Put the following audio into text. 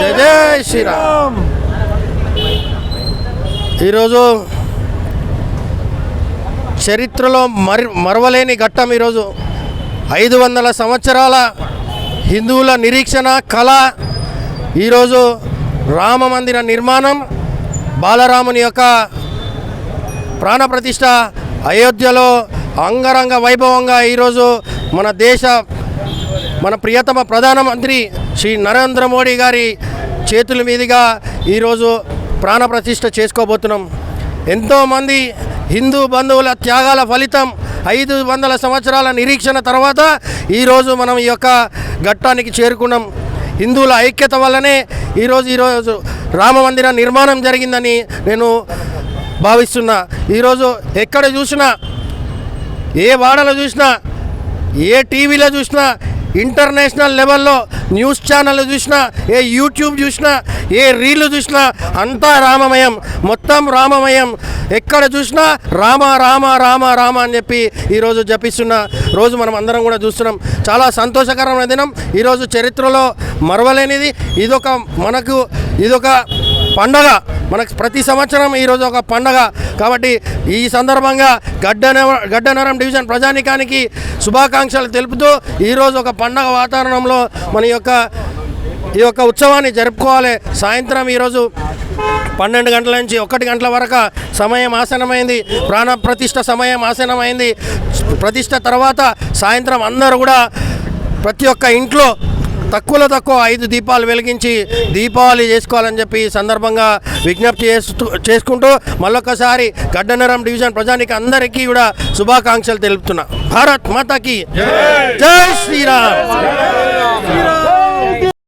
జయ జయ శ్రీరామ్. ఈరోజు చరిత్రలో మరి మరవలేని ఘట్టం ఈరోజు. ఐదు వందల సంవత్సరాల హిందువుల నిరీక్షణ కళ ఈరోజు రామ మందిర నిర్మాణం బాలరాముని యొక్క ప్రాణప్రతిష్ఠ అయోధ్యలో అంగరంగ వైభవంగా ఈరోజు మన దేశ మన ప్రియతమ ప్రధానమంత్రి శ్రీ నరేంద్ర మోడీ గారి చేతుల మీదుగా ఈరోజు ప్రాణప్రతిష్ఠ చేసుకోబోతున్నాం. ఎంతోమంది హిందూ బంధువుల త్యాగాల ఫలితం ఐదు వందల సంవత్సరాల నిరీక్షణ తర్వాత ఈరోజు మనం ఈ యొక్క ఘట్టానికి చేరుకున్నాం. హిందువుల ఐక్యత వల్లనే ఈరోజు ఈరోజు రామ మందిర నిర్మాణం జరిగిందని నేను భావిస్తున్నా. ఈరోజు ఎక్కడ చూసినా ఏ వాడలో చూసినా ఏ టీవీలో చూసినా ఇంటర్నేషనల్ లెవెల్లో న్యూస్ ఛానల్ చూసినా ఏ యూట్యూబ్ చూసినా ఏ రీల్ చూసినా అంతా రామమయం. మొత్తం రామమయం. ఎక్కడ చూసినా రామ రామ రామ రామ అని చెప్పి ఈరోజు జపిస్తున్న రోజు మనం అందరం కూడా చూస్తున్నాం. చాలా సంతోషకరమైన దినం. ఈరోజు చరిత్రలో మరవలేనిది. ఇదొక మనకు ఇదొక పండగ. మనకు ప్రతి సంవత్సరం ఈరోజు ఒక పండగ. కాబట్టి ఈ సందర్భంగా గడ్డన గడ్డనరం డివిజన్ ప్రజానికానికి శుభాకాంక్షలు తెలుపుతూ ఈరోజు ఒక పండగ వాతావరణంలో మన యొక్క ఈ యొక్క ఉత్సవాన్ని జరుపుకోవాలి. సాయంత్రం ఈరోజు పన్నెండు గంటల నుంచి ఒకటి గంటల వరకు సమయం ఆసనమైంది ప్రాణ ప్రతిష్ఠ సమయం ఆసనమైంది ప్రతిష్ట తర్వాత సాయంత్రం అందరూ కూడా ప్రతి ఒక్క ఇంట్లో తక్కువలో తక్కువ ఐదు దీపాలు వెలిగించి దీపావళి చేసుకోవాలని చెప్పి ఈ సందర్భంగా విజ్ఞప్తి చేస్తూ చేసుకుంటూ మళ్ళొకసారి గడ్డనరం డివిజన్ ప్రజానికి అందరికీ కూడా శుభాకాంక్షలు తెలుపుతున్నా. భారత్ మాతాకి జై శ్రీరామ్.